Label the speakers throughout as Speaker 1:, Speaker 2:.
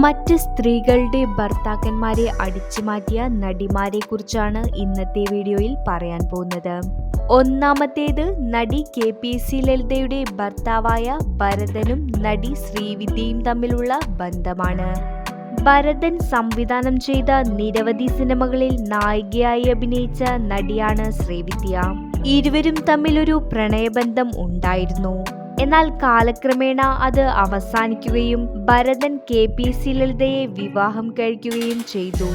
Speaker 1: മറ്റ് സ്ത്രീകളുടെ ഭർത്താക്കന്മാരെ അടിച്ചുമാറ്റിയ നടിമാരെ കുറിച്ചാണ് ഇന്നത്തെ വീഡിയോയിൽ പറയാൻ പോകുന്നത്. ഒന്നാമത്തേത് നടി കെ പി സി ലളിതയുടെ ഭർത്താവായ ഭരതനും നടി ശ്രീവിദ്യയും തമ്മിലുള്ള ബന്ധമാണ്. ഭരതൻ സംവിധാനം ചെയ്ത നിരവധി സിനിമകളിൽ നായികയായി അഭിനയിച്ച നടിയാണ് ശ്രീവിദ്യ. ഇരുവരും തമ്മിലൊരു പ്രണയബന്ധം ഉണ്ടായിരുന്നു. എന്നാൽ കാലക്രമേണ അത് അവസാനിക്കുകയും ഭരതൻ കെ പി സി ലളിതയെ വിവാഹം കഴിക്കുകയും ചെയ്തു.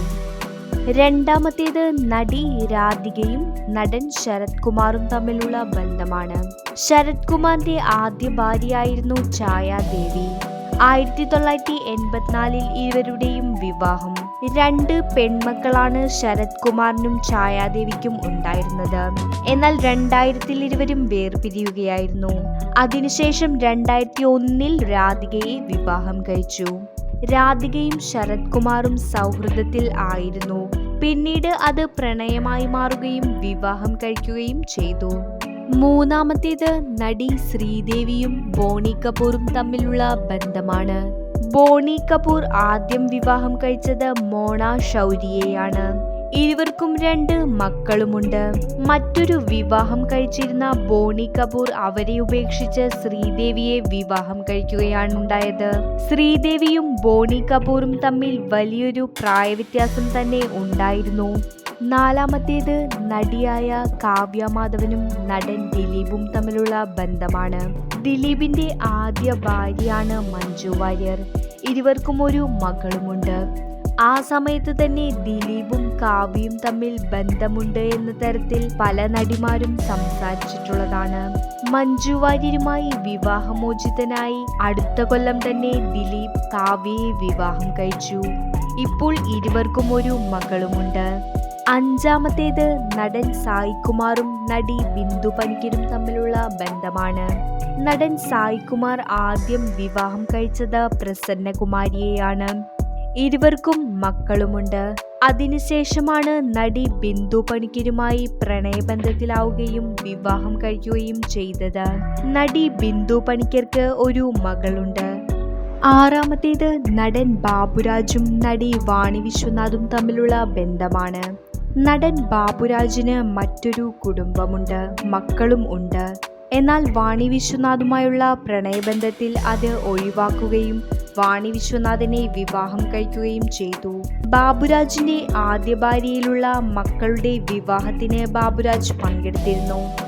Speaker 1: രണ്ടാമത്തേത് നടി രാധികയും നടൻ ശരത് കുമാറും തമ്മിലുള്ള ബന്ധമാണ്. ശരത് കുമാറിന്റെ ആദ്യ ഭാര്യയായിരുന്നു ഛായാദേവി. ആയിരത്തി തൊള്ളായിരത്തി എൺപത്തിനാലിൽ ഇരുവരുടെയും വിവാഹം. രണ്ട് പെൺമക്കളാണ് ശരത് കുമാറിനും ഛായാദേവിക്കും ഉണ്ടായിരുന്നത്. എന്നാൽ രണ്ടായിരത്തിൽ ഇരുവരും വേർപിരിയുകയായിരുന്നു. അതിനുശേഷം രണ്ടായിരത്തി ഒന്നിൽ രാധികയെ വിവാഹം കഴിച്ചു. രാധികയും ശരത് കുമാറും സൗഹൃദത്തിൽ ആയിരുന്നു. പിന്നീട് അത് പ്രണയമായി മാറുകയും വിവാഹം കഴിക്കുകയും ചെയ്തു. മൂന്നാമത്തേത് നടി ശ്രീദേവിയും ബോണി കപൂറും തമ്മിലുള്ള ബന്ധമാണ്. ബോണി കപൂർ ആദ്യം വിവാഹം കഴിച്ചത് മോണ ഷൗരിയെയാണ് ഇരുവർക്കും രണ്ട് മക്കളുമുണ്ട്. മറ്റൊരു വിവാഹം കഴിച്ചിരുന്ന ബോണി കപൂർ അവരെ ഉപേക്ഷിച്ച് ശ്രീദേവിയെ വിവാഹം കഴിക്കുകയാണ് ഉണ്ടായത്. ശ്രീദേവിയും ബോണി കപൂറും തമ്മിൽ വലിയൊരു പ്രായവ്യത്യാസം തന്നെ ഉണ്ടായിരുന്നു. നാലാമത്തേത് നടിയായ കാവ്യ മാധവനും നടൻ ദിലീപും തമ്മിലുള്ള ബന്ധമാണ്. ദിലീപിന്റെ ആദ്യ ഭാര്യയാണ് മഞ്ജു വാര്യർ. ഇരുവർക്കും ഒരു മകളുമുണ്ട്. ആ സമയത്ത് തന്നെ ദിലീപും കാവ്യയും തമ്മിൽ ബന്ധമുണ്ട് എന്ന തരത്തിൽ പല നടിമാരും സംസാരിച്ചിട്ടുള്ളതാണ്. മഞ്ജു വാര്യരുമായി വിവാഹമോചിതനായി അടുത്ത കൊല്ലം തന്നെ ദിലീപ് കാവ്യയെ വിവാഹം കഴിച്ചു. ഇപ്പോൾ ഇരുവർക്കും ഒരു മകളുമുണ്ട്. അഞ്ചാമത്തേത് നടൻ സായികുമാറും നടി ബിന്ദു പണിക്കരും തമ്മിലുള്ള ബന്ധമാണ്. നടൻ സായികുമാർ ആദ്യം വിവാഹം കഴിച്ചത് പ്രസന്നകുമാരിയെയാണ്. ഇരുവർക്കും മക്കളുമുണ്ട്. അതിനുശേഷമാണ് നടി ബിന്ദു പണിക്കരുമായി പ്രണയബന്ധത്തിലാവുകയും വിവാഹം കഴിക്കുകയും ചെയ്തത്. നടി ബിന്ദു പണിക്കർക്ക് ഒരു മകളുണ്ട്. ആറാമത്തേത് നടൻ ബാബുരാജും നടി വാണി വിശ്വനാഥും തമ്മിലുള്ള ബന്ധമാണ്. നടൻ ബാബുരാജിന് മറ്റൊരു കുടുംബമുണ്ട് മക്കളും ഉണ്ട്. എന്നാൽ വാണി വിശ്വനാഥുമായുള്ള പ്രണയബന്ധത്തിൽ അത് ഒഴിവാക്കുകയും വാണി വിശ്വനാഥനെ വിവാഹം കഴിക്കുകയും ചെയ്തു. ബാബുരാജിന്റെ ആദ്യ ഭാര്യയിലുള്ള മക്കളുടെ വിവാഹത്തിന് ബാബുരാജ് പങ്കെടുത്തിരുന്നു.